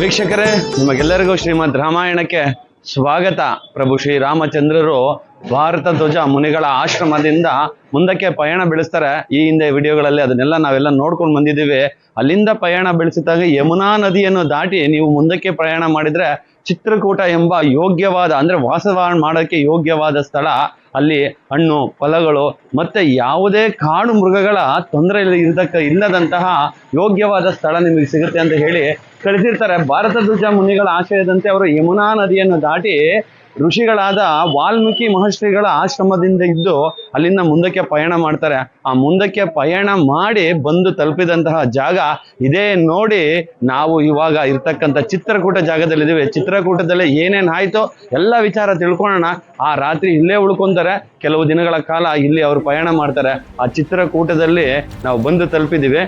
ವೀಕ್ಷಕರೇ, ನಿಮಗೆಲ್ಲರಿಗೂ ಶ್ರೀಮದ್ ರಾಮಾಯಣಕ್ಕೆ ಸ್ವಾಗತ. ಪ್ರಭು ಶ್ರೀರಾಮಚಂದ್ರರು ಭಾರತ ಧ್ವಜ ಮುನಿಗಳ ಆಶ್ರಮದಿಂದ ಮುಂದಕ್ಕೆ ಪಯಣ ಬೆಳೆಸ್ತಾರೆ. ಈ ಹಿಂದೆ ವಿಡಿಯೋಗಳಲ್ಲಿ ಅದನ್ನೆಲ್ಲ ನಾವೆಲ್ಲ ನೋಡ್ಕೊಂಡು ಬಂದಿದ್ದೀವಿ. ಅಲ್ಲಿಂದ ಪಯಣ ಬೆಳೆಸಿದಾಗ ಯಮುನಾ ನದಿಯನ್ನು ದಾಟಿ ನೀವು ಮುಂದಕ್ಕೆ ಪ್ರಯಾಣ ಮಾಡಿದ್ರೆ ಚಿತ್ರಕೂಟ ಎಂಬ ಯೋಗ್ಯವಾದ, ಅಂದ್ರೆ ವಾಸವಾಹನ ಮಾಡೋಕ್ಕೆ ಯೋಗ್ಯವಾದ ಸ್ಥಳ ಅಲ್ಲಿ ಹಣ್ಣು, ಫಲಗಳು, ಮತ್ತೆ ಯಾವುದೇ ಕಾಡು ಮೃಗಗಳ ತೊಂದರೆ ಇರತಕ್ಕ, ಇಲ್ಲದಂತಹ ಯೋಗ್ಯವಾದ ಸ್ಥಳ ನಿಮಗೆ ಸಿಗುತ್ತೆ ಅಂತ ಹೇಳಿ ಕಳಿಸಿರ್ತಾರೆ ಭಾರತ ಧ್ವಜ ಮುನಿಗಳ ಆಶಯದಂತೆ ಅವರು ಯಮುನಾ ನದಿಯನ್ನು ದಾಟಿ ಋಷಿಗಳಾದ ವಾಲ್ಮೀಕಿ ಮಹರ್ಷಿಗಳ ಆಶ್ರಮದಿಂದ ಇದ್ದು ಅಲ್ಲಿಂದ ಮುಂದಕ್ಕೆ ಪಯಣ ಮಾಡ್ತಾರೆ. ಆ ಮುಂದಕ್ಕೆ ಪಯಣ ಮಾಡಿ ಬಂದು ತಲುಪಿದಂತಹ ಜಾಗ ಇದೇ ನೋಡಿ ನಾವು ಇವಾಗ ಇರ್ತಕ್ಕಂಥ ಚಿತ್ರಕೂಟ ಜಾಗದಲ್ಲಿದ್ದೀವಿ. ಚಿತ್ರಕೂಟದಲ್ಲಿ ಏನೇನು ಆಯಿತು ಎಲ್ಲ ವಿಚಾರ ತಿಳ್ಕೊಳ್ಳೋಣ. ಆ ರಾತ್ರಿ ಇಲ್ಲೇ ಉಳ್ಕೊಂತಾರೆ. ಕೆಲವು ದಿನಗಳ ಕಾಲ ಇಲ್ಲಿ ಅವರು ಪಯಣ ಮಾಡ್ತಾರೆ. ಆ ಚಿತ್ರಕೂಟದಲ್ಲಿ ನಾವು ಬಂದು ತಲುಪಿದ್ದೀವಿ.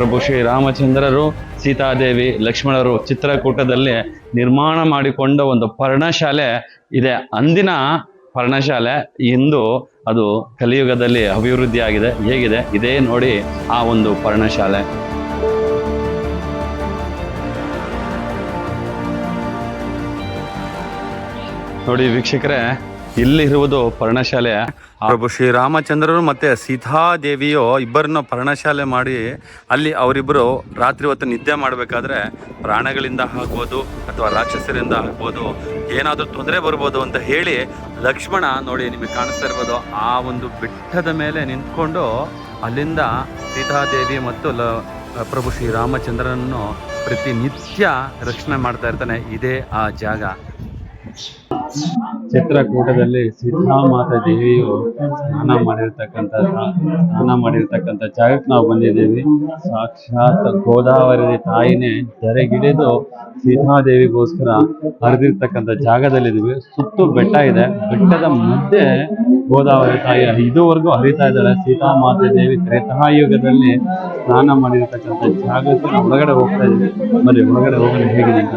ಪ್ರಭು ಶ್ರೀರಾಮಚಂದ್ರರು ಸೀತಾದೇವಿ, ಲಕ್ಷ್ಮಣರು ಚಿತ್ರಕೂಟದಲ್ಲಿ ನಿರ್ಮಾಣ ಮಾಡಿಕೊಂಡ ಒಂದು ಪರ್ಣಶಾಲೆ ಇದೆ. ಅಂದಿನ ಪರ್ಣಶಾಲೆ ಇಂದು ಅದು ಕಲಿಯುಗದಲ್ಲಿ ಅಭಿವೃದ್ಧಿ ಆಗಿದೆ ಹೇಗಿದೆ? ಇದೇ ನೋಡಿ ಆ ಒಂದು ಪರ್ಣಶಾಲೆ. ನೋಡಿ ವೀಕ್ಷಕರೇ ಇಲ್ಲಿರುವುದು ಪರ್ಣಶಾಲೆ. ಪ್ರಭು ಶ್ರೀರಾಮಚಂದ್ರರು ಮತ್ತೆ ಸೀತಾದೇವಿಯು ಇಬ್ಬರನ್ನ ಪರ್ಣಶಾಲೆ ಮಾಡಿ ಅಲ್ಲಿ ಅವರಿಬ್ಬರು ರಾತ್ರಿ ಹೊತ್ತು ನಿದ್ದೆ ಮಾಡಬೇಕಾದ್ರೆ ಪ್ರಾಣಗಳಿಂದ ಆಗ್ಬೋದು ಅಥವಾ ರಾಕ್ಷಸರಿಂದ ಆಗ್ಬೋದು, ಏನಾದರೂ ತೊಂದರೆ ಬರ್ಬೋದು ಅಂತ ಹೇಳಿ ಲಕ್ಷ್ಮಣ ನೋಡಿ ನಿಮಗೆ ಕಾಣಿಸ್ತಾ ಇರ್ಬೋದು. ಆ ಒಂದು ಬೆಟ್ಟದ ಮೇಲೆ ನಿಂತ್ಕೊಂಡು ಅಲ್ಲಿಂದ ಸೀತಾದೇವಿ ಮತ್ತು ಲ, ಪ್ರಭು ಶ್ರೀರಾಮಚಂದ್ರನನ್ನು ಪ್ರತಿನಿತ್ಯ ರಕ್ಷಣೆ ಮಾಡ್ತಾ ಇರ್ತಾನೆ. ಇದೇ ಆ ಜಾಗ. ಚಿತ್ರಕೂಟದಲ್ಲಿ ಸೀತಾಮಾತಾ ದೇವಿಯು ಸ್ನಾನ ಮಾಡಿರ್ತಕ್ಕಂಥ ಸ್ನಾನ ಮಾಡಿರ್ತಕ್ಕಂಥ ಜಾಗಕ್ಕೆ ನಾವು ಬಂದಿದ್ದೀವಿ. ಸಾಕ್ಷಾತ್ ಗೋದಾವರಿ ತಾಯಿನೇ ಧರೆಗಿಳಿದು ಸೀತಾದೇವಿಗೋಸ್ಕರ ಹರಿದಿರ್ತಕ್ಕಂಥ ಜಾಗದಲ್ಲಿದ್ದೀವಿ. ಸುತ್ತು ಬೆಟ್ಟ ಇದೆ. ಬೆಟ್ಟದ ಮಧ್ಯೆ ಗೋದಾವರಿ ತಾಯಿ ಇದುವರೆಗೂ ಹರಿತಾ ಇದ್ದಾಳೆ. ಸೀತಾಮಾತೆ ದೇವಿ ತ್ರೇತಾಯುಗದಲ್ಲಿ ಸ್ನಾನ ಮಾಡಿರ್ತಕ್ಕಂಥ ಜಾಗಕ್ಕೆ ನಾವು ಒಳಗಡೆ ಹೋಗ್ತಾ ಇದ್ದೀವಿ. ಮತ್ತೆ ಒಳಗಡೆ ಹೋಗೋಣ ಹೇಗಿದೆ ಅಂತ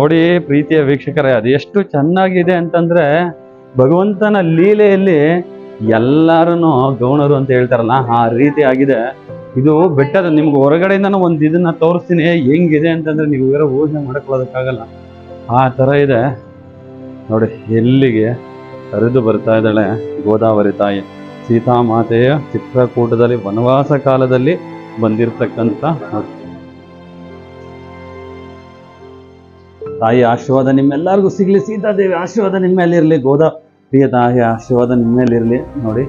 ನೋಡಿ ಪ್ರೀತಿಯ ವೀಕ್ಷಕರೇ, ಅದು ಎಷ್ಟು ಚೆನ್ನಾಗಿದೆ ಅಂತಂದ್ರೆ ಭಗವಂತನ ಲೀಲೆಯಲ್ಲಿ ಎಲ್ಲಾರನು ಗೌಣರು ಅಂತ ಹೇಳ್ತಾರಲ್ಲ, ಆ ರೀತಿ ಆಗಿದೆ. ಇದು ಬೆಟ್ಟದ ನಿಮ್ಗೆ ಹೊರಗಡೆಯಿಂದ ಒಂದು ಇದನ್ನ ತೋರಿಸ್ತೀನಿ, ಹೆಂಗಿದೆ ಅಂತಂದ್ರೆ ನೀವು ಬೇರೆ ಊಹೆ ಮಾಡ್ಕೊಳ್ಳೋದಕ್ಕಾಗಲ್ಲ. ಆ ಥರ ಇದೆ. ನೋಡಿ, ಎಲ್ಲಿಗೆ ಹರಿದು ಬರ್ತಾ ಇದ್ದಾಳೆ ಗೋದಾವರಿ ತಾಯಿ. ಸೀತಾಮಾತೆಯ ಚಿತ್ರಕೂಟದಲ್ಲಿ ವನವಾಸ ಕಾಲದಲ್ಲಿ ಬಂದಿರತಕ್ಕಂಥ ತಾಯಿ ಆಶೀರ್ವಾದ ನಿಮ್ಮೆಲ್ಲರಿಗೂ ಸಿಗಲಿ. ಸೀತಾದೇವಿ ಆಶೀರ್ವಾದ ನಿಮ್ಮ ಮೇಲೆ ಇರಲಿ ಗೋದಾ ಪ್ರಿಯ ತಾಯಿ ಆಶೀರ್ವಾದ ನಿಮ್ಮ ಇರಲಿ ನೋಡಿ.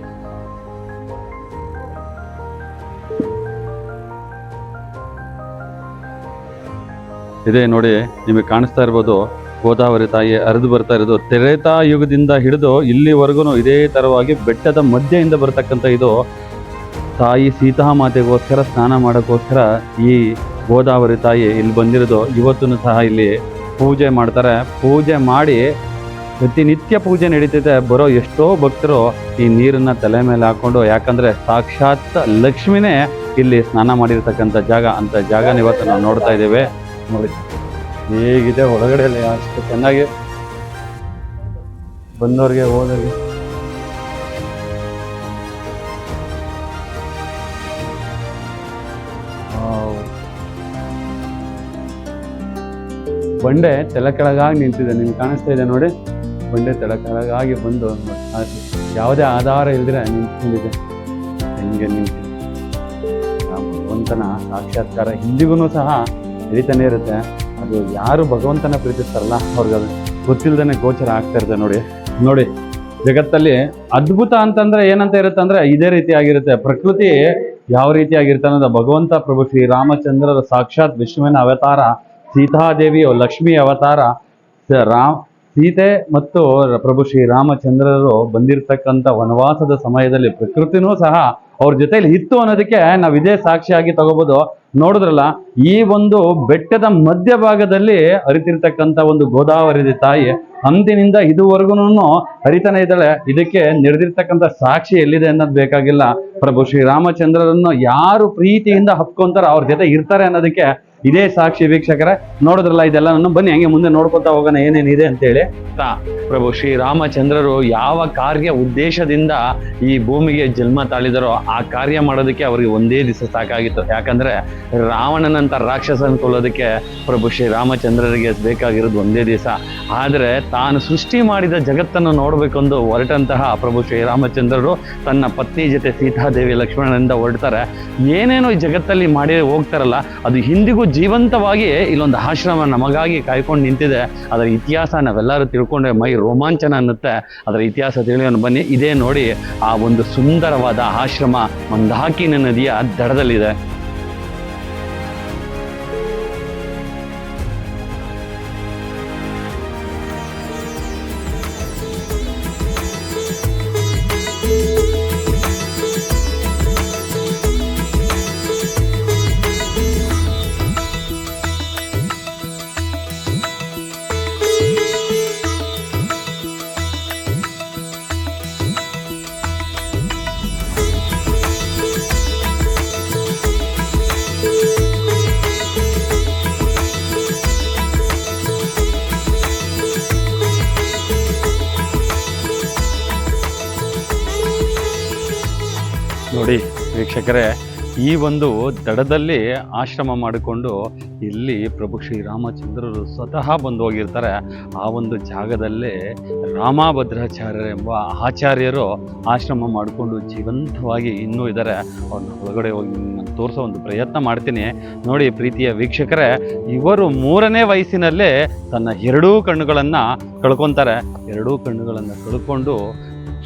ಇದೆ ನೋಡಿ, ನಿಮಗೆ ಕಾಣಿಸ್ತಾ ಇರ್ಬೋದು, ಗೋದಾವರಿ ತಾಯಿ ಹರಿದು ಬರ್ತಾ ಇರೋದು. ತೆರೆತಾ ಯುಗದಿಂದ ಹಿಡಿದು ಇಲ್ಲಿವರೆಗೂ ಇದೇ ತರವಾಗಿ ಬೆಟ್ಟದ ಮಧ್ಯೆಯಿಂದ ಬರ್ತಕ್ಕಂಥ ಇದು ತಾಯಿ ಸೀತಾ ಮಾತೆಗೋಸ್ಕರ ಸ್ನಾನ ಮಾಡೋಕ್ಕೋಸ್ಕರ ಈ ಗೋದಾವರಿ ತಾಯಿ ಇಲ್ಲಿ ಬಂದಿರೋದು. ಇವತ್ತೂ ಸಹ ಇಲ್ಲಿ ಪೂಜೆ ಮಾಡ್ತಾರೆ. ಪೂಜೆ ಮಾಡಿ ಪ್ರತಿನಿತ್ಯ ಪೂಜೆ ನಡೀತಿದೆ ಬರೋ ಎಷ್ಟೋ ಭಕ್ತರು ಈ ನೀರನ್ನ ತಲೆ ಮೇಲೆ ಹಾಕೊಂಡು, ಯಾಕಂದ್ರೆ ಸಾಕ್ಷಾತ್ ಲಕ್ಷ್ಮಿನೇ ಇಲ್ಲಿ ಸ್ನಾನ ಮಾಡಿರ್ತಕ್ಕಂಥ ಜಾಗ. ಅಂತ ಜಾಗನ ಇವತ್ತು ನಾವು ನೋಡ್ತಾ ಇದ್ದೇವೆ. ನೋಡಿ, ಹೇಗಿದೆ ಒಳಗಡೆ ಅಷ್ಟು ಚೆನ್ನಾಗಿ ಬಂದವ್ರಿಗೆ ಹೋದವ್ರಿಗೆ. ಬಂಡೆ ತಲೆ ಕೆಳಗಾಗಿ ನಿಂತಿದೆ. ನಿಮ್ಗೆ ಕಾಣಿಸ್ತಾ ಇದೆ ನೋಡಿ. ಬಂಡೆ ತಲೆ ಕೆಳಗಾಗಿ ಬಂದು ಯಾವುದೇ ಆಧಾರ ಇಲ್ದಿರ ನಿಂತ್ಕೊಂಡಿದೆ. ಹಿಂಗೆ ನಿಂತಿದೆ. ಭಗವಂತನ ಸಾಕ್ಷಾತ್ಕಾರ ಇಂದಿಗೂ ಸಹ ನಡೀತಾನೆ ಇರುತ್ತೆ. ಅದು ಯಾರು ಭಗವಂತನ ಪ್ರೀತಿಸ್ತಾರಲ್ಲ ಅವ್ರಿಗೆ ಅದು ಗೋಚರ ಆಗ್ತಾ ಇರುತ್ತೆ ನೋಡಿ. ನೋಡಿ, ಜಗತ್ತಲ್ಲಿ ಅದ್ಭುತ ಅಂತಂದ್ರೆ ಏನಂತ ಇರುತ್ತೆ ಅಂದ್ರೆ ಇದೇ ರೀತಿ ಆಗಿರುತ್ತೆ ಪ್ರಕೃತಿ ಯಾವ ರೀತಿ ಆಗಿರುತ್ತೆ ಅನ್ನೋದು ಭಗವಂತ ಪ್ರಭು ಶ್ರೀ ರಾಮಚಂದ್ರರ ಸಾಕ್ಷಾತ್ ವಿಷ್ಣುವಿನ ಅವತಾರ ಸೀತಾದೇವಿಯು ಲಕ್ಷ್ಮಿ ಅವತಾರ ರಾಮ್, ಸೀತೆ ಮತ್ತು ಪ್ರಭು ಶ್ರೀರಾಮಚಂದ್ರರು ಬಂದಿರತಕ್ಕಂಥ ವನವಾಸದ ಸಮಯದಲ್ಲಿ ಪ್ರಕೃತಿನೂ ಸಹ ಅವ್ರ ಜೊತೆಯಲ್ಲಿ ಇತ್ತು ಅನ್ನೋದಕ್ಕೆ ನಾವು ಇದೇ ಸಾಕ್ಷಿಯಾಗಿ ತಗೋಬೋದು. ನೋಡಿದ್ರಲ್ಲ, ಈ ಒಂದು ಬೆಟ್ಟದ ಮಧ್ಯಭಾಗದಲ್ಲಿ ಹರಿತಿರ್ತಕ್ಕಂಥ ಒಂದು ಗೋದಾವರಿ ತಾಯಿ. ಅಂದಿನಿಂದ ಇದುವರೆಗೂ ಹರಿತಾನೆ ಇದ್ದಾಳೆ. ಇದಕ್ಕೆ ನಡೆದಿರ್ತಕ್ಕಂಥ ಸಾಕ್ಷಿ ಎಲ್ಲಿದೆ ಅನ್ನೋದು ಬೇಕಾಗಿಲ್ಲ. ಪ್ರಭು ಶ್ರೀರಾಮಚಂದ್ರರನ್ನು ಯಾರು ಪ್ರೀತಿಯಿಂದ ಹಪ್ಕೊಂತಾರ ಅವ್ರ ಜೊತೆ ಇರ್ತಾರೆ ಅನ್ನೋದಕ್ಕೆ ಇದೇ ಸಾಕ್ಷಿ ವೀಕ್ಷಕರ, ನೋಡಿದ್ರಲ್ಲ ಇದೆಲ್ಲ ಬನ್ನಿ, ಹಂಗೆ ಮುಂದೆ ನೋಡ್ಕೊತಾ ಹೋಗೋಣ ಏನೇನಿದೆ ಅಂತೇಳಿ. ಅಂತ ಪ್ರಭು, ಶ್ರೀರಾಮಚಂದ್ರರು ಯಾವ ಕಾರ್ಯ ಉದ್ದೇಶದಿಂದ ಈ ಭೂಮಿಗೆ ಜನ್ಮ ತಾಳಿದರೋ ಆ ಕಾರ್ಯ ಮಾಡೋದಕ್ಕೆ ಅವರಿಗೆ ಒಂದೇ ದಿವಸ ಸಾಕಾಗಿತ್ತು. ಯಾಕಂದ್ರೆ ರಾವಣನಂತ ರಾಕ್ಷಸನ ಕೊಲ್ಲೋದಕ್ಕೆ ಪ್ರಭು ಶ್ರೀರಾಮಚಂದ್ರರಿಗೆ ಬೇಕಾಗಿರೋದು ಒಂದೇ ದಿವಸ. ಆದರೆ ತಾನು ಸೃಷ್ಟಿ ಮಾಡಿದ ಜಗತ್ತನ್ನು ನೋಡಬೇಕೆಂದು ಹೊರಟಂತಹ ಪ್ರಭು ಶ್ರೀರಾಮಚಂದ್ರರು ತನ್ನ ಪತ್ನಿ ಜೊತೆ ಸೀತಾದೇವಿ ಲಕ್ಷ್ಮಣನಿಂದ ಹೊರಡ್ತಾರೆ. ಏನೇನೋ ಈ ಜಗತ್ತಲ್ಲಿ ಮಾಡಿ ಹೋಗ್ತಾರಲ್ಲ, ಅದು ಹಿಂದಿಗೂ ಜೀವಂತವಾಗಿ ಇಲ್ಲೊಂದು ಆಶ್ರಮ ನಮಗಾಗಿ ಕಾಯ್ಕೊಂಡು ನಿಂತಿದೆ. ಅದರ ಇತಿಹಾಸ ನಾವೆಲ್ಲರೂ ತಿಳ್ಕೊಂಡ್ರೆ ಮೈ ರೋಮಾಂಚನ ಅನ್ನುತ್ತೆ. ಅದರ ಇತಿಹಾಸ ತಿಳಿಯೋಣ ಬನ್ನಿ. ಇದೇ ನೋಡಿ ಆ ಒಂದು ಸುಂದರವಾದ ಆಶ್ರಮ ಮಂದಾಕಿನ ನದಿಯ ದಡದಲ್ಲಿದೆ. ವೀಕ್ಷಕರೇ, ಈ ಒಂದು ದಡದಲ್ಲಿ ಆಶ್ರಮ ಮಾಡಿಕೊಂಡು ಇಲ್ಲಿ ಪ್ರಭು ಶ್ರೀರಾಮಚಂದ್ರರು ಸ್ವತಃ ಬಂದು ಹೋಗಿರ್ತಾರೆ. ಆ ಒಂದು ಜಾಗದಲ್ಲಿ ರಾಮಭದ್ರಾಚಾರ್ಯರು ಎಂಬ ಆಚಾರ್ಯರು ಆಶ್ರಮ ಮಾಡಿಕೊಂಡು ಜೀವಂತವಾಗಿ ಇನ್ನೂ ಇದ್ದಾರೆ. ಅವ್ರನ್ನ ಒಳಗಡೆ ಹೋಗಿ ನಾನು ತೋರಿಸೋ ಒಂದು ಪ್ರಯತ್ನ ಮಾಡ್ತೀನಿ. ನೋಡಿ ಪ್ರೀತಿಯ ವೀಕ್ಷಕರೇ, ಇವರು ಮೂರನೇ ವಯಸ್ಸಿನಲ್ಲೇ ತನ್ನ ಎರಡೂ ಕಣ್ಣುಗಳನ್ನು ಕಳ್ಕೊತಾರೆ. ಎರಡೂ ಕಣ್ಣುಗಳನ್ನು ಕಳ್ಕೊಂಡು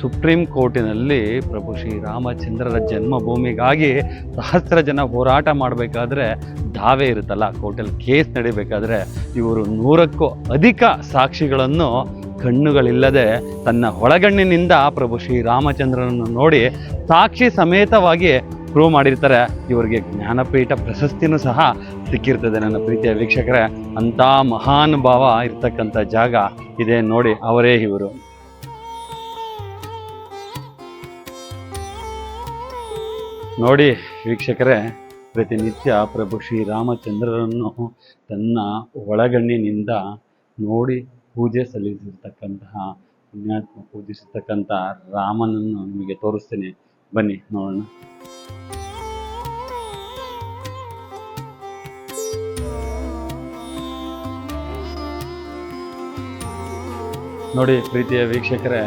ಸುಪ್ರೀಂ ಕೋರ್ಟಿನಲ್ಲಿ ಪ್ರಭು ಶ್ರೀರಾಮಚಂದ್ರರ ಜನ್ಮಭೂಮಿಗಾಗಿ ಸಹಸ್ರ ಜನ ಹೋರಾಟ ಮಾಡಬೇಕಾದ್ರೆ ದಾವೆ ಇರುತ್ತಲ್ಲ, ಕೋರ್ಟಲ್ಲಿ ಕೇಸ್ ನಡಿಬೇಕಾದ್ರೆ ಇವರು ನೂರಕ್ಕೂ ಅಧಿಕ ಸಾಕ್ಷಿಗಳನ್ನು ಕಣ್ಣುಗಳಿಲ್ಲದೆ ತನ್ನ ಒಳಗಣ್ಣಿನಿಂದ ಪ್ರಭು ಶ್ರೀರಾಮಚಂದ್ರನನ್ನು ನೋಡಿ ಸಾಕ್ಷಿ ಸಮೇತವಾಗಿ ಪ್ರೂವ್ ಮಾಡಿರ್ತಾರೆ. ಇವರಿಗೆ ಜ್ಞಾನಪೀಠ ಪ್ರಶಸ್ತಿನೂ ಸಹ ಸಿಕ್ಕಿರ್ತದೆ ನನ್ನ ಪ್ರೀತಿಯ ವೀಕ್ಷಕರೇ. ಅಂಥ ಮಹಾನುಭಾವ ಇರ್ತಕ್ಕಂಥ ಜಾಗ ಇದೆ ನೋಡಿ ಅವರೇ ಇವರು. ನೋಡಿ ವೀಕ್ಷಕರೇ, ಪ್ರತಿನಿತ್ಯ ಪ್ರಭು ಶ್ರೀರಾಮಚಂದ್ರರನ್ನು ತನ್ನ ಒಳಗಣ್ಣಿನಿಂದ ನೋಡಿ ಪೂಜೆ ಸಲ್ಲಿಸಿರ್ತಕ್ಕಂತಹ, ಪುಣ್ಯಾತ್ಮ ಪೂಜಿಸಿರ್ತಕ್ಕಂಥ ರಾಮನನ್ನು ನಿಮಗೆ ತೋರಿಸ್ತೇನೆ. ಬನ್ನಿ, ನೋಡೋಣ. ನೋಡಿ ಪ್ರೀತಿಯ ವೀಕ್ಷಕರೇ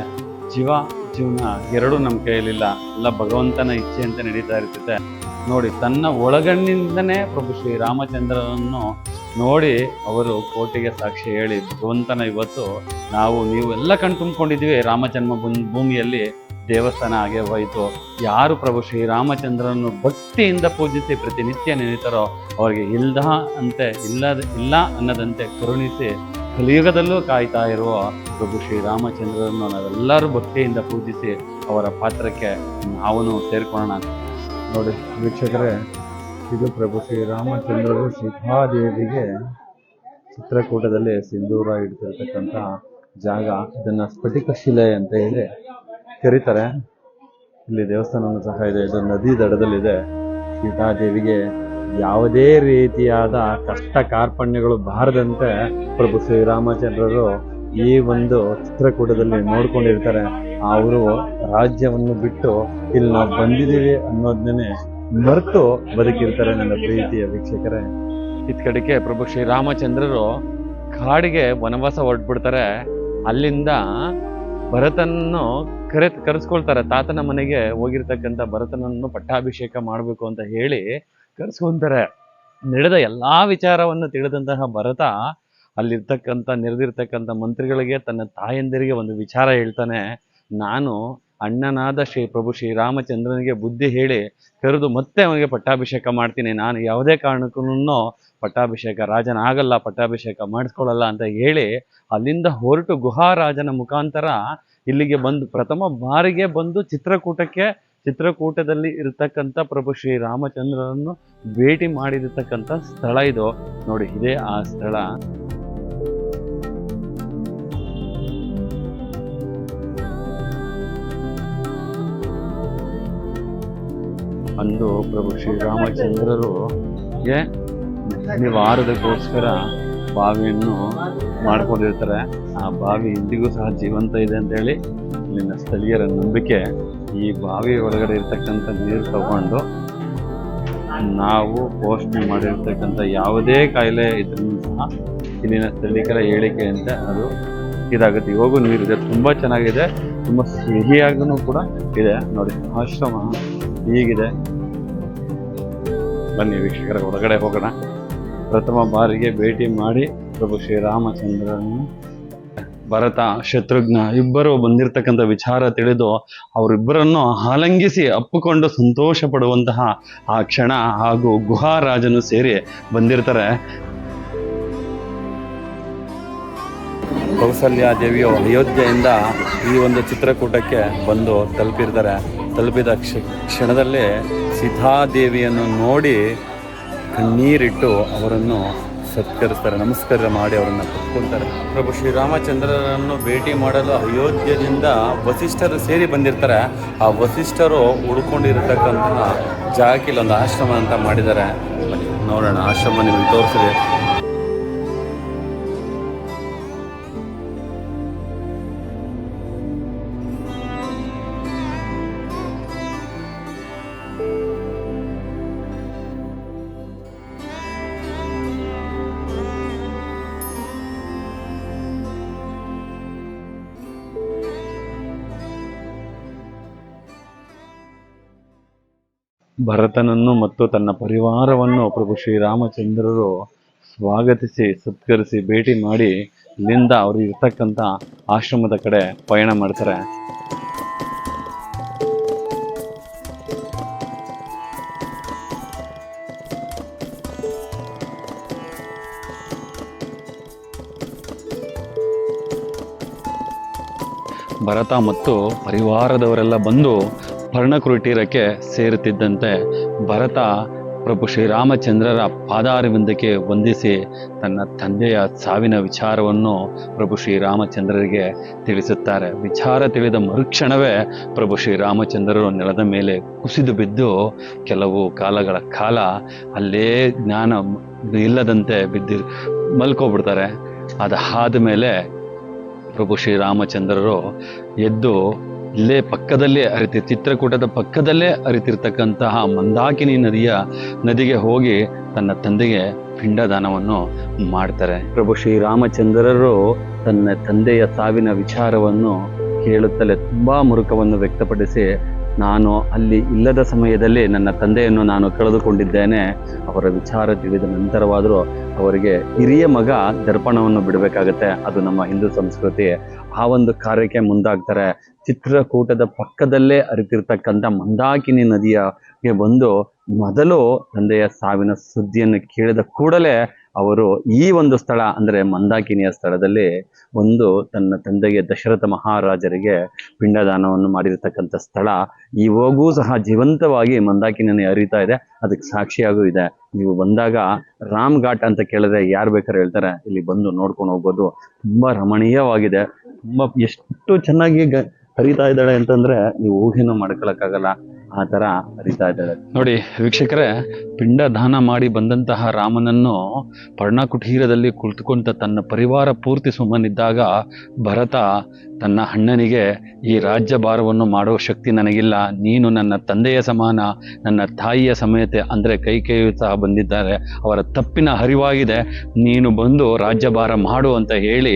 ಜೀವ ಜೀವನ ಎರಡೂ ನಮ್ಮ ಕೈಯಲ್ಲಿಲ್ಲ. ಎಲ್ಲ ಭಗವಂತನ ಇಚ್ಛೆ ಅಂತ ನಡೀತಾ ಇರ್ತದೆ ನೋಡಿ, ತನ್ನ ಒಳಗಣ್ಣಿಂದನೇ ಪ್ರಭು ಶ್ರೀರಾಮಚಂದ್ರನನ್ನು ನೋಡಿ ಅವರು ಕೋಟಿಗೆ ಸಾಕ್ಷಿ ಹೇಳಿ, ಭಗವಂತನ ಇವತ್ತು ನಾವು, ನೀವು ಎಲ್ಲ ರಾಮ ಜನ್ಮ ಭೂಮಿ- ಭೂಮಿಯಲ್ಲಿ ದೇವಸ್ಥಾನ ಆಗೇ ಹೋಯಿತು. ಯಾರು ಪ್ರಭು ಶ್ರೀರಾಮಚಂದ್ರನನ್ನು ಭಕ್ತಿಯಿಂದ ಪೂಜಿಸಿ ಪ್ರತಿನಿತ್ಯ ನೆನೀತಾರೋ, ಅವರಿಗೆ ಇಲ್ದ ಅಂತೆ, ಇಲ್ಲದ, ಇಲ್ಲ ಅನ್ನದಂತೆ ಕರುಣಿಸಿ ಕಲಿಯುಗದಲ್ಲೂ ಕಾಯ್ತಾ ಇರುವ ಪ್ರಭು ಶ್ರೀರಾಮಚಂದ್ರರನ್ನು ನಾವೆಲ್ಲರೂ ಭಕ್ತಿಯಿಂದ ಪೂಜಿಸಿ ಅವರ ಪಾತ್ರಕ್ಕೆ ನಾವು ಸೇರ್ಕೊಳ್ಳೋಣ. ನೋಡಿ, ವೀಕ್ಷಕರೇ, ಇದು ಪ್ರಭು ಶ್ರೀರಾಮಚಂದ್ರರು ಸೀತಾದೇವಿಗೆ ಚಿತ್ರಕೂಟದಲ್ಲಿ ಸಿಂಧೂರ ಇಡ್ತಿರ್ತಕ್ಕಂಥ ಜಾಗ. ಇದನ್ನು ಸ್ಫಟಿಕ ಶಿಲೆ ಅಂತ ಹೇಳಿ ಕರೀತಾರೆ. ಇಲ್ಲಿ ದೇವಸ್ಥಾನವೂ ಸಹ ಇದೆ. ಇದು ನದಿ ದಡದಲ್ಲಿದೆ. ಸೀತಾದೇವಿಗೆ ಯಾವುದೇ ರೀತಿಯಾದ ಕಷ್ಟ ಕಾರ್ಪಣ್ಯಗಳು ಬಾರದಂತೆ ಪ್ರಭು ಶ್ರೀರಾಮಚಂದ್ರರು ಈ ಒಂದು ಚಿತ್ರಕೂಟದಲ್ಲಿ ನೋಡ್ಕೊಂಡಿರ್ತಾರೆ. ಅವರು ರಾಜ್ಯವನ್ನು ಬಿಟ್ಟು ಇಲ್ಲಿ ನಾವು ಬಂದಿದ್ದೀವಿ ಅನ್ನೋದನ್ನೇ ಮರೆತು ಬದುಕಿರ್ತಾರೆ ನನ್ನ ಪ್ರೀತಿಯ ವೀಕ್ಷಕರೇ. ಇತ್ ಕಡೆಗೆ ಪ್ರಭು ಶ್ರೀರಾಮಚಂದ್ರರು ಕಾಡಿಗೆ ವನವಾಸ ಹೊರಟ್ಬಿಡ್ತಾರೆ. ಅಲ್ಲಿಂದ ಭರತನನ್ನು ಕರೆ ಕರೆಸ್ಕೊಳ್ತಾರೆ. ತಾತನ ಮನೆಗೆ ಹೋಗಿರ್ತಕ್ಕಂಥ ಭರತನನ್ನು ಪಟ್ಟಾಭಿಷೇಕ ಮಾಡಬೇಕು ಅಂತ ಹೇಳಿ ಕರೆಸ್ಕೊಂತಾರೆ ನಡೆದ ಎಲ್ಲಾ ವಿಚಾರವನ್ನು ತಿಳಿದಂತಹ ಭರತ ಅಲ್ಲಿರ್ತಕ್ಕಂಥ, ನೆರೆದಿರ್ತಕ್ಕಂಥ ಮಂತ್ರಿಗಳಿಗೆ ತನ್ನ ತಾಯಂದಿರಿಗೆ ಒಂದು ವಿಚಾರ ಹೇಳ್ತಾನೆ. ನಾನು ಅಣ್ಣನಾದ ಶ್ರೀ ಪ್ರಭು ಶ್ರೀರಾಮಚಂದ್ರನಿಗೆ ಬುದ್ಧಿ ಹೇಳಿ ಕರೆದು ಮತ್ತೆ ಅವನಿಗೆ ಪಟ್ಟಾಭಿಷೇಕ ಮಾಡ್ತೀನಿ. ನಾನು ಯಾವುದೇ ಕಾರಣಕ್ಕೂ ಪಟ್ಟಾಭಿಷೇಕ ರಾಜನ ಆಗಲ್ಲ ಪಟ್ಟಾಭಿಷೇಕ ಮಾಡಿಸ್ಕೊಳ್ಳಲ್ಲ ಅಂತ ಹೇಳಿ ಅಲ್ಲಿಂದ ಹೊರಟು ಗುಹಾರಾಜನ ಮುಖಾಂತರ ಇಲ್ಲಿಗೆ ಬಂದು ಪ್ರಥಮ ಬಾರಿಗೆ ಬಂದು ಚಿತ್ರಕೂಟಕ್ಕೆ ಚಿತ್ರಕೂಟದಲ್ಲಿ ಇರತಕ್ಕಂಥ ಪ್ರಭು ಶ್ರೀರಾಮಚಂದ್ರನನ್ನು ಭೇಟಿ ಮಾಡಿರತಕ್ಕಂಥ ಸ್ಥಳ ಇದು. ನೋಡಿ, ಇದೇ ಆ ಸ್ಥಳ. ಅಂದು ಪ್ರಭು ಶ್ರೀರಾಮಚಂದ್ರರು ಗೆ ನಿವಾರದಕ್ಕೋಸ್ಕರ ಬಾವಿಯನ್ನು ಮಾಡ್ಕೊಂಡಿರ್ತಾರೆ. ಆ ಬಾವಿ ಇಂದಿಗೂ ಸಹ ಜೀವಂತ ಇದೆ ಅಂತೇಳಿ ಇಲ್ಲಿನ ಸ್ಥಳೀಯರ ನಂಬಿಕೆ ಈ ಬಾವಿ ಒಳಗಡೆ ಇರ್ತಕ್ಕಂಥ ನೀರು ತಗೊಂಡು ನಾವು ಪೋಷಣೆ ಮಾಡಿರ್ತಕ್ಕಂಥ ಯಾವುದೇ ಕಾಯಿಲೆ ಇದ್ರೂ ಸಹ ಇಲ್ಲಿನ ಸ್ಥಳೀಯರ ಅಂತ ಅದು ಇದಾಗುತ್ತೆ. ಇವಾಗೂ ನೀರಿದೆ ತುಂಬ ಚೆನ್ನಾಗಿದೆ. ತುಂಬ ಸಿಹಿಯಾಗೂ ಕೂಡ ಇದೆ. ನೋಡಿ, ಆಶ್ರಮ ಹೀಗಿದೆ. ಬನ್ನಿ ವೀಕ್ಷಕರ, ಒಳಗಡೆ ಹೋಗೋಣ. ಪ್ರಥಮ ಬಾರಿಗೆ ಭೇಟಿ ಮಾಡಿ ಪ್ರಭು ಶ್ರೀರಾಮಚಂದ್ರನು ಭರತ, ಶತ್ರುಘ್ನ ಇಬ್ಬರು ಬಂದಿರತಕ್ಕಂಥ ವಿಚಾರ ತಿಳಿದು ಅವರಿಬ್ಬರನ್ನು ಆಲಂಗಿಸಿ ಅಪ್ಪಿಕೊಂಡು ಸಂತೋಷ ಪಡುವಂತಹ ಆ ಕ್ಷಣ ಹಾಗೂ ಗುಹಾರಾಜನು ಸೇರಿ ಬಂದಿರ್ತಾರೆ. ಕೌಸಲ್ಯ ದೇವಿಯು ಅಯೋಧ್ಯೆಯಿಂದ ಈ ಒಂದು ಚಿತ್ರಕೂಟಕ್ಕೆ ಬಂದು ತಲುಪಿರ್ತಾರೆ. ತಲುಪಿದ ಕ್ಷ, ಕ್ಷಣದಲ್ಲಿ ಸೀತಾದೇವಿಯನ್ನು ನೋಡಿ ಕಣ್ಣೀರಿಟ್ಟು ಅವರನ್ನು ಸತ್ಕರಿಸ್ತಾರೆ, ನಮಸ್ಕಾರ ಮಾಡಿ ಅವರನ್ನು ಕತ್ಕೊಳ್ತಾರೆ ಪ್ರಭು ಶ್ರೀರಾಮಚಂದ್ರರನ್ನು ಭೇಟಿ ಮಾಡಲು ಅಯೋಧ್ಯದಿಂದ ವಸಿಷ್ಠರು ಸೇರಿ ಬಂದಿರ್ತಾರೆ. ಆ ವಸಿಷ್ಠರು ಉಳ್ಕೊಂಡಿರತಕ್ಕಂತಹ ಒಂದು ಆಶ್ರಮ ಅಂತ ಮಾಡಿದ್ದಾರೆ. ನೋಡೋಣ, ಆಶ್ರಮ ನಿಮಗೆ ತೋರಿಸಿದೆ. ಭರತನನ್ನು ಮತ್ತು ತನ್ನ ಪರಿವಾರವನ್ನು ಪ್ರಭು ಶ್ರೀರಾಮಚಂದ್ರರು ಸ್ವಾಗತಿಸಿ, ಸತ್ಕರಿಸಿ, ಭೇಟಿ ಮಾಡಿ ಇಲ್ಲಿಂದ ಅವರು ಇರ್ತಕ್ಕಂಥ ಆಶ್ರಮದ ಕಡೆ ಪಯಣ ಮಾಡ್ತಾರೆ. ಭರತ ಮತ್ತು ಪರಿವಾರದವರೆಲ್ಲ ಬಂದು ಪರ್ಣಕುರುಟೀರಕ್ಕೆ ಸೇರುತ್ತಿದ್ದಂತೆ ಭರತ ಪ್ರಭು ಶ್ರೀರಾಮಚಂದ್ರರ ಪಾದಾರವಿಂದಕ್ಕೆ ವಂದಿಸಿ ತನ್ನ ತಂದೆಯ ಸಾವಿನ ವಿಚಾರವನ್ನು ಪ್ರಭು ಶ್ರೀರಾಮಚಂದ್ರರಿಗೆ ತಿಳಿಸುತ್ತಾರೆ. ವಿಚಾರ ತಿಳಿದ ಮರುಕ್ಷಣವೇ ಪ್ರಭು ಶ್ರೀರಾಮಚಂದ್ರರು ನೆಲದ ಮೇಲೆ ಕುಸಿದು ಬಿದ್ದು ಕೆಲವು ಕಾಲಗಳ ಕಾಲ ಅಲ್ಲೇ ಜ್ಞಾನ ಇಲ್ಲದಂತೆ ಬಿದ್ದಿ ಮಲ್ಕೋಬಿಡ್ತಾರೆ. ಅದಾದ ಮೇಲೆ ಪ್ರಭು ಶ್ರೀರಾಮಚಂದ್ರರು ಎದ್ದು ಇಲ್ಲೇ ಪಕ್ಕದಲ್ಲೇ ಅರಿತಿ, ಚಿತ್ರಕೂಟದ ಪಕ್ಕದಲ್ಲೇ ಅರಿತಿರ್ತಕ್ಕಂತಹ ಮಂದಾಕಿನಿ ನದಿಯ ನದಿಗೆ ಹೋಗಿ ತನ್ನ ತಂದೆಗೆ ಪಿಂಡದಾನವನ್ನು ಮಾಡ್ತಾರೆ. ಪ್ರಭು ಶ್ರೀರಾಮಚಂದ್ರರು ತನ್ನ ತಂದೆಯ ಸಾವಿನ ವಿಚಾರವನ್ನು ಕೇಳುತ್ತಲೇ ತುಂಬಾ ಮುರುಕವನ್ನು ವ್ಯಕ್ತಪಡಿಸಿ, ನಾನು ಅಲ್ಲಿ ಇಲ್ಲದ ಸಮಯದಲ್ಲಿ ನನ್ನ ತಂದೆಯನ್ನು ನಾನು ಕಳೆದುಕೊಂಡಿದ್ದೇನೆ, ಅವರ ವಿಚಾರ ತಿಳಿದ ನಂತರವಾದರೂ ಅವರಿಗೆ ಹಿರಿಯ ಮಗ ದರ್ಪಣವನ್ನು ಬಿಡಬೇಕಾಗತ್ತೆ. ಅದು ನಮ್ಮ ಹಿಂದೂ ಸಂಸ್ಕೃತಿ. ಆ ಒಂದು ಕಾರ್ಯಕ್ಕೆ ಮುಂದಾಗ್ತಾರೆ. ಚಿತ್ರಕೂಟದ ಪಕ್ಕದಲ್ಲೇ ಅರಿತಿರ್ತಕ್ಕಂಥ ಮಂದಾಕಿನಿ ನದಿಯ ಬಂದು ಮೊದಲು ತಂದೆಯ ಸಾವಿನ ಸುದ್ದಿಯನ್ನು ಕೇಳಿದ ಕೂಡಲೇ ಅವರು ಈ ಒಂದು ಸ್ಥಳ ಅಂದರೆ ಮಂದಾಕಿನಿಯ ಸ್ಥಳದಲ್ಲಿ ಒಂದು ತನ್ನ ತಂದೆಗೆ ದಶರಥ ಮಹಾರಾಜರಿಗೆ ಪಿಂಡದಾನವನ್ನು ಮಾಡಿರತಕ್ಕಂಥ ಸ್ಥಳ. ಇವಾಗೂ ಸಹ ಜೀವಂತವಾಗಿ ಮಂದಾಕಿನಿಯನ್ನು ಅರಿತಾ ಇದೆ. ಅದಕ್ಕೆ ಸಾಕ್ಷಿಯಾಗೂ ಇದೆ. ನೀವು ಬಂದಾಗ ರಾಮ್ ಘಾಟ್ ಅಂತ ಕೇಳಿದ್ರೆ ಯಾರು ಬೇಕಾದ್ರೆ ಹೇಳ್ತಾರೆ, ಇಲ್ಲಿ ಬಂದು ನೋಡ್ಕೊಂಡು ಹೋಗ್ಬೋದು ತುಂಬಾ ರಮಣೀಯವಾಗಿದೆ. ತುಂಬ ಎಷ್ಟು ಚೆನ್ನಾಗಿ ಹರಿತಾ ಇದ್ದಾಳೆ ಅಂತಂದ್ರೆ ನೀವು ಊಹೆನೂ ಮಾಡ್ಕೊಳಕ್ಕಾಗಲ್ಲ. ಆ ತರ ಹರಿತಾ ನೋಡಿ, ವೀಕ್ಷಕರೇ ಪಿಂಡ ದಾನ ಮಾಡಿ ಬಂದಂತಹ ರಾಮನನ್ನು ಪರ್ಣಕುಟೀರದಲ್ಲಿ ಕುಳಿತುಕೊಂತ ತನ್ನ ಪರಿವಾರ ಪೂರ್ತಿ ಸುಮ್ಮನಿದ್ದಾಗ ಭರತ ತನ್ನ ಅಣ್ಣನಿಗೆ ಈ ರಾಜ್ಯ ಭಾರವನ್ನು ಶಕ್ತಿ ನನಗಿಲ್ಲ. ನೀನು ನನ್ನ ತಂದೆಯ ಸಮಾನ, ನನ್ನ ತಾಯಿಯ ಸಮೇತೆ ಅಂದರೆ ಕೈಕೇಯು ಸಹ ಬಂದಿದ್ದಾರೆ. ಅವರ ತಪ್ಪಿನ ಹರಿವಾಗಿದೆ ನೀನು ಬಂದು ರಾಜ್ಯಭಾರ ಮಾಡು ಅಂತ ಹೇಳಿ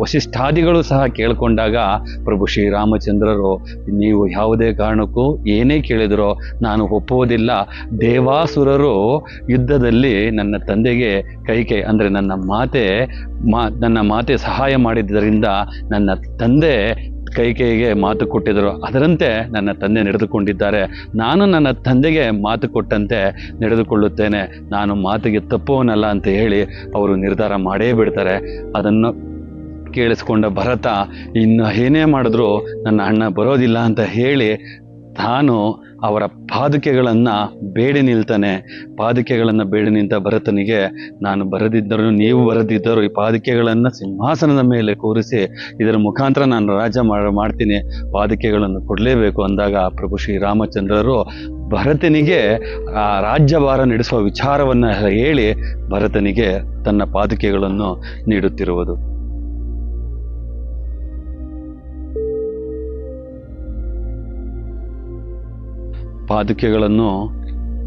ವಶಿಷ್ಠಾದಿಗಳು ಸಹ ಕೇಳಿಕೊಂಡಾಗ, ಪ್ರಭು ಶ್ರೀರಾಮಚಂದ್ರರು, ನೀವು ಯಾವುದೇ ಕಾರಣಕ್ಕೂ ಏನೇ ಕೇಳಿದರೋ ನಾನು ಒಪ್ಪುವುದಿಲ್ಲ. ದೇವಾಸುರರು ಯುದ್ಧದಲ್ಲಿ ನನ್ನ ತಂದೆಗೆ ಕೈಕೈ ಅಂದರೆ ನನ್ನ ಮಾತೆ ಮಾ, ನನ್ನ ಮಾತೆ ಸಹಾಯ ಮಾಡಿದ್ದರಿಂದ ನನ್ನ ತಂದೆ ಕೈಕೇಯಿಗೆ ಮಾತು ಕೊಟ್ಟಿದ್ದರು. ಅದರಂತೆ ನನ್ನ ತಂದೆ ನಡೆದುಕೊಂಡಿದ್ದಾರೆ. ನಾನು ನನ್ನ ತಂದೆಗೆ ಮಾತು ಕೊಟ್ಟಂತೆ ನಡೆದುಕೊಳ್ಳುತ್ತೇನೆ. ನಾನು ಮಾತಿಗೆ ತಪ್ಪುವನಲ್ಲ ಅಂತ ಹೇಳಿ ಅವರು ನಿರ್ಧಾರ ಮಾಡೇ ಬಿಡ್ತಾರೆ. ಅದನ್ನು ಕೇಳಿಸ್ಕೊಂಡ ಭರತ, ಇನ್ನು ಏನೇ ಮಾಡಿದ್ರು ನನ್ನ ಅಣ್ಣ ಬರೋದಿಲ್ಲ ಅಂತ ಹೇಳಿ ತಾನು ಅವರ ಪಾದುಕೆಗಳನ್ನು ಬೇಡಿ ನಿಲ್ತಾನೆ. ಪಾದುಕೆಗಳನ್ನು ಬೇಡಿ ನಿಂತ ಭರತನಿಗೆ ನಾನು ಬರದಿದ್ದರೂ, ನೀವು ಬರದಿದ್ದರೂ ಈ ಪಾದುಕೆಗಳನ್ನು ಸಿಂಹಾಸನದ ಮೇಲೆ ಕೂರಿಸಿ ಇದರ ಮುಖಾಂತರ ನಾನು ರಾಜ ಮಾಡ ಮಾಡ್ತೀನಿ. ಪಾದುಕೆಗಳನ್ನು ಕೊಡಲೇಬೇಕು ಅಂದಾಗ ಪ್ರಭು ಶ್ರೀರಾಮಚಂದ್ರರು ಭರತನಿಗೆ ಆ ರಾಜ್ಯಭಾರ ನಡೆಸುವ ವಿಚಾರವನ್ನು ಹೇಳಿ ಭರತನಿಗೆ ತನ್ನ ಪಾದುಕೆಗಳನ್ನು ನೀಡುತ್ತಿರುವುದು. ಪಾದುಕೆಗಳನ್ನು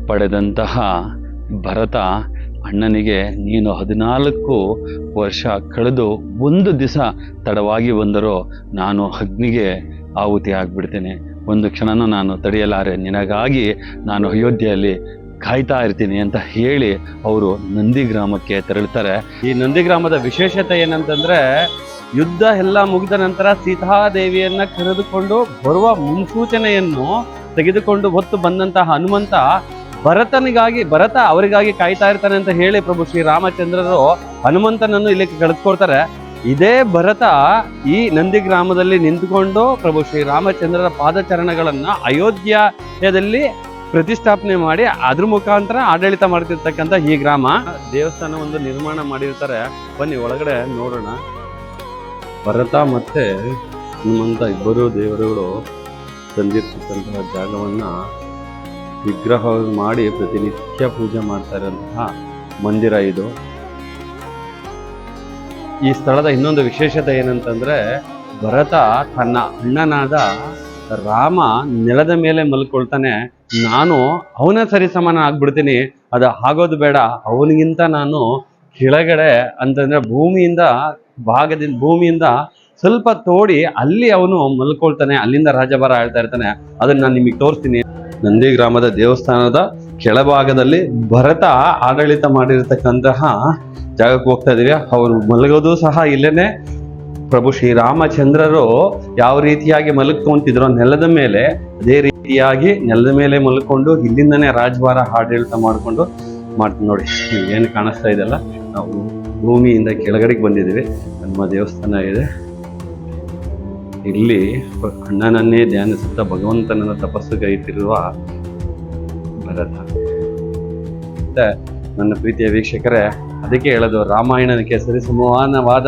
ಪಡೆದಂತಹ ಭರತ ಅಣ್ಣನಿಗೆ ನೀನು ಹದಿನಾಲ್ಕು ವರ್ಷ ಕಳೆದು ಒಂದು ದಿವಸ ತಡವಾಗಿ ಬಂದರೂ ನಾನು ಅಗ್ನಿಗೆ ಆಹುತಿ ಆಗಿಬಿಡ್ತೇನೆ. ಒಂದು ಕ್ಷಣನೂ ನಾನು ತಡೆಯಲಾರೆ. ನಿನಗಾಗಿ ನಾನು ಅಯೋಧ್ಯೆಯಲ್ಲಿ ಕಾಯ್ತಾ ಇರ್ತೀನಿ ಅಂತ ಹೇಳಿ ಅವರು ನಂದಿ ಗ್ರಾಮಕ್ಕೆ ತೆರಳುತ್ತಾರೆ. ಈ ನಂದಿಗ್ರಾಮದ ವಿಶೇಷತೆ ಏನಂತಂದ್ರೆ ಯುದ್ಧ ಎಲ್ಲ ಮುಗಿದ ನಂತರ ಸೀತಾದೇವಿಯನ್ನ ಕರೆದುಕೊಂಡು ಬರುವ ಮುನ್ಸೂಚನೆಯನ್ನು ತೆಗೆದುಕೊಂಡು ಹೊತ್ತು ಬಂದಂತಹ ಹನುಮಂತ ಭರತನಿಗಾಗಿ, ಭರತ ಅವರಿಗಾಗಿ ಕಾಯ್ತಾ ಇರ್ತಾನೆ ಅಂತ ಹೇಳಿ ಪ್ರಭು ಶ್ರೀರಾಮಚಂದ್ರರು ಹನುಮಂತನನ್ನು ಇಲ್ಲಿ ಕಳಿಸ್ಕೊಡ್ತಾರೆ. ಇದೇ ಭರತ ಈ ನಂದಿ ಗ್ರಾಮದಲ್ಲಿ ನಿಂತುಕೊಂಡು ಪ್ರಭು ಶ್ರೀರಾಮಚಂದ್ರರ ಪಾದಚರಣಗಳನ್ನು ಅಯೋಧ್ಯದಲ್ಲಿ ಪ್ರತಿಷ್ಠಾಪನೆ ಮಾಡಿ ಅದ್ರ ಮುಖಾಂತರ ಆಡಳಿತ ಮಾಡ್ತಿರ್ತಕ್ಕಂಥ ಈ ಗ್ರಾಮ. ದೇವಸ್ಥಾನ ಒಂದು ನಿರ್ಮಾಣ ಮಾಡಿರ್ತಾರೆ. ಬನ್ನಿ, ಒಳಗಡೆ ನೋಡೋಣ. ಭರತ ಮತ್ತೆ ಹನುಮಂತ ಇಬ್ಬರು ದೇವರುಗಳು ತಂದಿರ್ತಕ್ಕಂತಹ ಜಾಗವನ್ನ ವಿಗ್ರಹ ಮಾಡಿ ಪ್ರತಿನಿತ್ಯ ಪೂಜೆ ಮಾಡ್ತಾ ಇರುವಂತಹ ಮಂದಿರ ಇದು. ಈ ಸ್ಥಳದ ಇನ್ನೊಂದು ವಿಶೇಷತೆ ಏನಂತಂದ್ರೆ ಭರತ ತನ್ನ ಅಣ್ಣನಾದ ರಾಮ ನೆಲದ ಮೇಲೆ ಮಲ್ಕೊಳ್ತಾನೆ. ನಾನು ಅವನ ಸರಿಸಮಾನ ಆಗ್ಬಿಡ್ತೀನಿ. ಅದು ಆಗೋದು ಬೇಡ. ಅವನಿಗಿಂತ ನಾನು ಕೆಳಗಡೆ ಅಂತಂದ್ರೆ ಭೂಮಿಯಿಂದ ಭಾಗದಿಂದ ಭೂಮಿಯಿಂದ ಸ್ವಲ್ಪ ತೋಡಿ ಅಲ್ಲಿ ಅವನು ಮಲ್ಕೊಳ್ತಾನೆ, ಅಲ್ಲಿಂದ ರಾಜಭಾರ ಆಳ್ತಾ ಇರ್ತಾನೆ. ಅದನ್ನ ನಾನು ನಿಮಗೆ ತೋರಿಸ್ತೀನಿ. ನಂದಿ ಗ್ರಾಮದ ದೇವಸ್ಥಾನದ ಕೆಳಭಾಗದಲ್ಲಿ ಭರತ ಆಡಳಿತ ಮಾಡಿರ್ತಕ್ಕಂತಹ ಜಾಗಕ್ಕೆ ಹೋಗ್ತಾ ಇದೀವಿ. ಅವರು ಮಲಗೋದು ಸಹ ಇಲ್ಲೇನೆ. ಪ್ರಭು ಶ್ರೀರಾಮಚಂದ್ರರು ಯಾವ ರೀತಿಯಾಗಿ ಮಲಗ್ಕೊಂತಿದ್ರೋ ನೆಲದ ಮೇಲೆ, ಅದೇ ರೀತಿಯಾಗಿ ನೆಲದ ಮೇಲೆ ಮಲ್ಕೊಂಡು ಇಲ್ಲಿಂದನೇ ರಾಜಭಾರ ಆಡಳಿತ ಮಾಡಿಕೊಂಡು ಮಾಡ್ತೀನಿ ನೋಡಿ, ಏನು ಕಾಣಿಸ್ತಾ ಇದೆಯಲ್ಲ ನಾವು ಭೂಮಿಯಿಂದ ಕೆಳಗಡೆಗೆ ಬಂದಿದ್ದೀವಿ. ನಮ್ಮ ದೇವಸ್ಥಾನ ಇದೆ. ಇಲ್ಲಿ ಅಣ್ಣನನ್ನೇ ಧ್ಯಾನಿಸುತ್ತಾ ಭಗವಂತನನ್ನ ತಪಸ್ಸು ಕೈತಿರುವ ಭರತ. ಮತ್ತೆ ನನ್ನ ಪ್ರೀತಿಯ ವೀಕ್ಷಕರೇ, ಅದಕ್ಕೆ ಹೇಳೋದು ರಾಮಾಯಣಕ್ಕೆ ಸರಿಸಮಾನವಾದ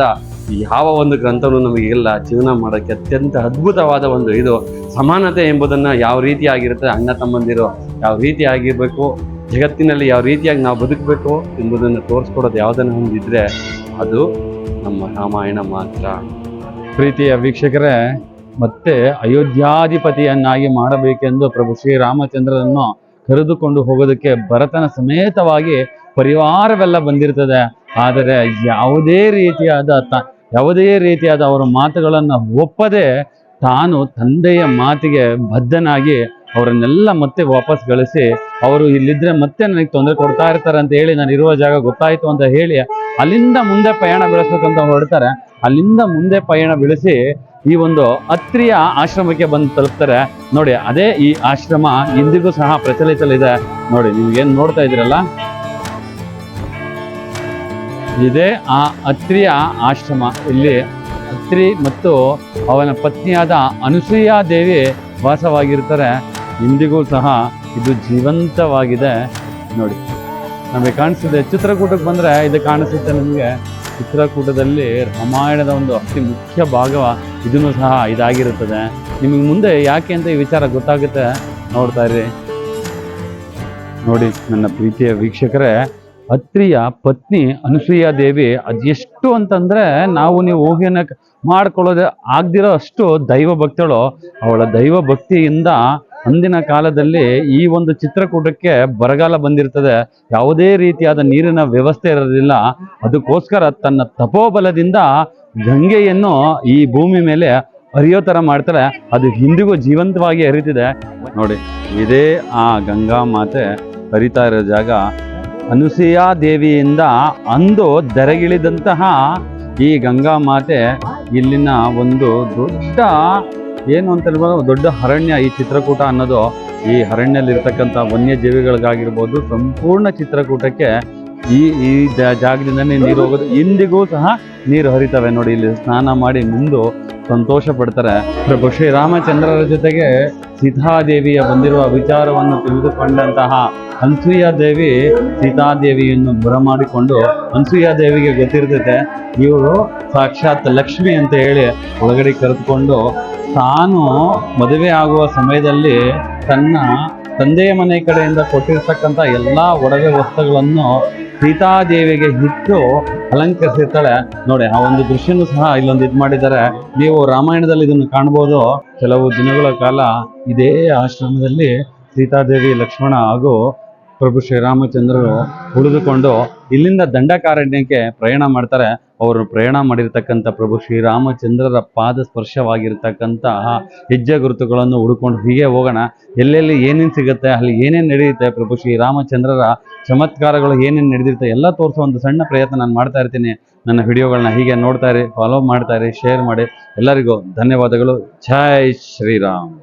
ಯಾವ ಒಂದು ಗ್ರಂಥವೂ ಇಲ್ಲ. ಜೀವನ ಮಾಡೋಕ್ಕೆ ಅತ್ಯಂತ ಅದ್ಭುತವಾದ ಒಂದು ಇದು. ಸಮಾನತೆ ಎಂಬುದನ್ನು ಯಾವ ರೀತಿಯಾಗಿರುತ್ತೆ ಅಣ್ಣ ತಮ್ಮಂದಿರು ಯಾವ ರೀತಿಯಾಗಿರ್ಬೇಕು ಜಗತ್ತಿನಲ್ಲಿ ಯಾವ ರೀತಿಯಾಗಿ ನಾವು ಬದುಕಬೇಕು ಎಂಬುದನ್ನು ತೋರಿಸ್ಕೊಡೋದು ಯಾವುದನ್ನು ಹೊಂದಿದ್ರೆ ಅದು ನಮ್ಮ ರಾಮಾಯಣ ಮಾತ್ರ. ಪ್ರೀತಿಯ ವೀಕ್ಷಕರೇ, ಮತ್ತೆ ಅಯೋಧ್ಯಾಧಿಪತಿಯನ್ನಾಗಿ ಮಾಡಬೇಕೆಂದು ಪ್ರಭು ಶ್ರೀರಾಮಚಂದ್ರನನ್ನು ಕರೆದುಕೊಂಡು ಹೋಗೋದಕ್ಕೆ ಭರತನ ಸಮೇತವಾಗಿ ಪರಿವಾರವೆಲ್ಲ ಬಂದಿರ್ತದೆ. ಆದರೆ ಯಾವುದೇ ರೀತಿಯಾದ ತ, ಯಾವುದೇ ರೀತಿಯಾದ ಅವರ ಮಾತುಗಳನ್ನು ಒಪ್ಪದೆ ತಾನು ತಂದೆಯ ಮಾತಿಗೆ ಬದ್ಧನಾಗಿ ಅವರನ್ನೆಲ್ಲ ಮತ್ತೆ ವಾಪಸ್ ಗಳಿಸಿ, ಅವರು ಇಲ್ಲಿದ್ರೆ ಮತ್ತೆ ನನಗೆ ತೊಂದರೆ ಕೊಡ್ತಾ ಇರ್ತಾರೆ ಅಂತ ಹೇಳಿ ನಾನು ಇರುವ ಜಾಗ ಗೊತ್ತಾಯಿತು ಅಂತ ಹೇಳಿ, ಅಲ್ಲಿಂದ ಮುಂದೆ ಪ್ರಯಾಣ ಬೆಳೆಸ್ಬೇಕಂತ ಹೊರಡ್ತಾರೆ. ಅಲ್ಲಿಂದ ಮುಂದೆ ಪಯಣ ಬೆಳೆಸಿ ಈ ಒಂದು ಅತ್ರಿಯ ಆಶ್ರಮಕ್ಕೆ ಬಂದು ತಲುಪ್ತಾರೆ. ನೋಡಿ, ಅದೇ ಈ ಆಶ್ರಮ ಇಂದಿಗೂ ಸಹ ಪ್ರಚಲಿತಲಿದೆ. ನೋಡಿ, ನೀವೇನ್ ನೋಡ್ತಾ ಇದ್ದೀರಲ್ಲ? ಇದೇ ಆ ಅತ್ರಿಯ ಆಶ್ರಮ. ಇಲ್ಲಿ ಅತ್ರಿ ಮತ್ತು ಅವನ ಪತ್ನಿಯಾದ ಅನುಸೂಯಾ ದೇವಿ ವಾಸವಾಗಿರ್ತಾರೆ. ಇಂದಿಗೂ ಸಹ ಇದು ಜೀವಂತವಾಗಿದೆ. ನೋಡಿ, ನಮಗೆ ಕಾಣಿಸ್ತಿದೆ ಚಿತ್ರಕೂಟಕ್ಕೆ ಬಂದರೆ ಇದು ಕಾಣಿಸುತ್ತೆ ನಮಗೆ. ಚಿತ್ರಕೂಟದಲ್ಲಿ ರಾಮಾಯಣದ ಒಂದು ಅತಿ ಮುಖ್ಯ ಭಾಗ ಇದನ್ನು ಸಹ ಇದಾಗಿರುತ್ತದೆ. ನಿಮಗೆ ಮುಂದೆ ಯಾಕೆ ಅಂತ ಈ ವಿಚಾರ ಗೊತ್ತಾಗುತ್ತೆ ನೋಡ್ತಾ ಇರಿ. ನೋಡಿ ನನ್ನ ಪ್ರೀತಿಯ ವೀಕ್ಷಕರೇ, ಅತ್ರಿಯ ಪತ್ನಿ ಅನುಸೂಯ ದೇವಿ ಅದೆಷ್ಟು ಅಂತಂದ್ರೆ ನಾವು ನೀವು ಊಹೆನ ಮಾಡ್ಕೊಳ್ಳೋದೇ ಆಗದಿರೋ ಅಷ್ಟು ದೈವ ಭಕ್ತಳು. ಅವಳ ದೈವ ಭಕ್ತಿಯಿಂದ ಅಂದಿನ ಕಾಲದಲ್ಲಿ ಈ ಒಂದು ಚಿತ್ರಕೂಟಕ್ಕೆ ಬರಗಾಲ ಬಂದಿರ್ತದೆ. ಯಾವುದೇ ರೀತಿಯಾದ ನೀರಿನ ವ್ಯವಸ್ಥೆ ಇರೋದಿಲ್ಲ. ಅದಕ್ಕೋಸ್ಕರ ತನ್ನ ತಪೋಬಲದಿಂದ ಗಂಗೆಯನ್ನು ಈ ಭೂಮಿ ಮೇಲೆ ಹರಿಯೋ ಥರ ಮಾಡ್ತಾರೆ. ಅದು ಹಿಂದಿಗೂ ಜೀವಂತವಾಗಿ ಹರಿತಿದೆ. ನೋಡಿ, ಇದೇ ಆ ಗಂಗಾ ಮಾತೆ ಹರಿತಾ ಇರೋ ಜಾಗ. ಅನುಸೂಯಾ ದೇವಿಯಿಂದ ಅಂದು ದರಗಿಳಿದಂತಹ ಈ ಗಂಗಾ ಮಾತೆ ಇಲ್ಲಿನ ಒಂದು ದೊಡ್ಡ ಏನು ಅಂತ ಹೇಳ್ಬೋದು ದೊಡ್ಡ ಅರಣ್ಯ ಈ ಚಿತ್ರಕೂಟ ಅನ್ನೋದು, ಈ ಅರಣ್ಯಲ್ಲಿ ಇರ್ತಕ್ಕಂಥ ವನ್ಯಜೀವಿಗಳಿಗಾಗಿರ್ಬೋದು, ಸಂಪೂರ್ಣ ಚಿತ್ರಕೂಟಕ್ಕೆ ಈ ಈ ಜಾಗದಿಂದನೇ ನೀರು ಹೋಗೋದು, ಇಂದಿಗೂ ಸಹ ನೀರು ಹರಿತವೆ ನೋಡಿ, ಇಲ್ಲಿ ಸ್ನಾನ ಮಾಡಿ ಮುಂದು ಸಂತೋಷ ಪಡ್ತಾರೆ. ಪ್ರಭು ಶ್ರೀರಾಮಚಂದ್ರರ ಜೊತೆಗೆ ಸೀತಾದೇವಿಯ ಬಂದಿರುವ ವಿಚಾರವನ್ನು ತಿಳಿದುಕೊಂಡಂತಹ ಅನ್ಸೂಯ ದೇವಿ ಸೀತಾದೇವಿಯನ್ನು ಬರಮಾಡಿಕೊಂಡು ಅನ್ಸೂಯ ದೇವಿಗೆ ಗೊತ್ತಿರ್ತೈತೆ ಇವರು ಸಾಕ್ಷಾತ್ ಲಕ್ಷ್ಮಿ ಅಂತ ಹೇಳಿ ಒಳಗಡೆ ಕರೆದುಕೊಂಡು ತಾನು ಮದುವೆ ಆಗುವ ಸಮಯದಲ್ಲಿ ತನ್ನ ತಂದೆಯ ಮನೆ ಕಡೆಯಿಂದ ಕೊಟ್ಟಿರ್ತಕ್ಕಂಥ ಎಲ್ಲ ಒಡವೆ ವಸ್ತುಗಳನ್ನು ಸೀತಾದೇವಿಗೆ ಇಟ್ಟು ಅಲಂಕರಿಸಿರ್ತಾಳೆ. ನೋಡಿ, ಆ ಒಂದು ದೃಶ್ಯನೂ ಸಹ ಇಲ್ಲೊಂದು ಇದು ಮಾಡಿದ್ದಾರೆ. ನೀವು ರಾಮಾಯಣದಲ್ಲಿ ಇದನ್ನು ಕಾಣ್ಬೋದು. ಕೆಲವು ದಿನಗಳ ಕಾಲ ಇದೇ ಆಶ್ರಮದಲ್ಲಿ ಸೀತಾದೇವಿ, ಲಕ್ಷ್ಮಣ ಹಾಗೂ ಪ್ರಭು ಶ್ರೀರಾಮಚಂದ್ರರು ಉಳಿದುಕೊಂಡು ಇಲ್ಲಿಂದ ದಂಡಕಾರಣ್ಯಕ್ಕೆ ಪ್ರಯಾಣ ಮಾಡ್ತಾರೆ. ಅವರು ಪ್ರಯಾಣ ಮಾಡಿರ್ತಕ್ಕಂಥ ಪ್ರಭು ಶ್ರೀರಾಮಚಂದ್ರರ ಪಾದ ಸ್ಪರ್ಶವಾಗಿರ್ತಕ್ಕಂತಹ ಹೆಜ್ಜೆ ಗುರುತುಗಳನ್ನು ಹುಡುಕೊಂಡು ಹೀಗೆ ಹೋಗೋಣ. ಎಲ್ಲೆಲ್ಲಿ ಏನೇನು ಸಿಗುತ್ತೆ, ಅಲ್ಲಿ ಏನೇನು ನಡೆಯುತ್ತೆ, ಪ್ರಭು ಶ್ರೀರಾಮಚಂದ್ರರ ಚಮತ್ಕಾರಗಳು ಏನೇನು ನಡೆದಿರುತ್ತೆ ಎಲ್ಲ ತೋರಿಸೋ ಒಂದು ಸಣ್ಣ ಪ್ರಯತ್ನ ನಾನು ಮಾಡ್ತಾ ಇರ್ತೀನಿ. ನನ್ನ ವಿಡಿಯೋಗಳನ್ನ ಹೀಗೆ ನೋಡ್ತಾ ಫಾಲೋ ಮಾಡ್ತಾ ಶೇರ್ ಮಾಡಿ. ಎಲ್ಲರಿಗೂ ಧನ್ಯವಾದಗಳು. ಜೈ ಶ್ರೀರಾಮ್.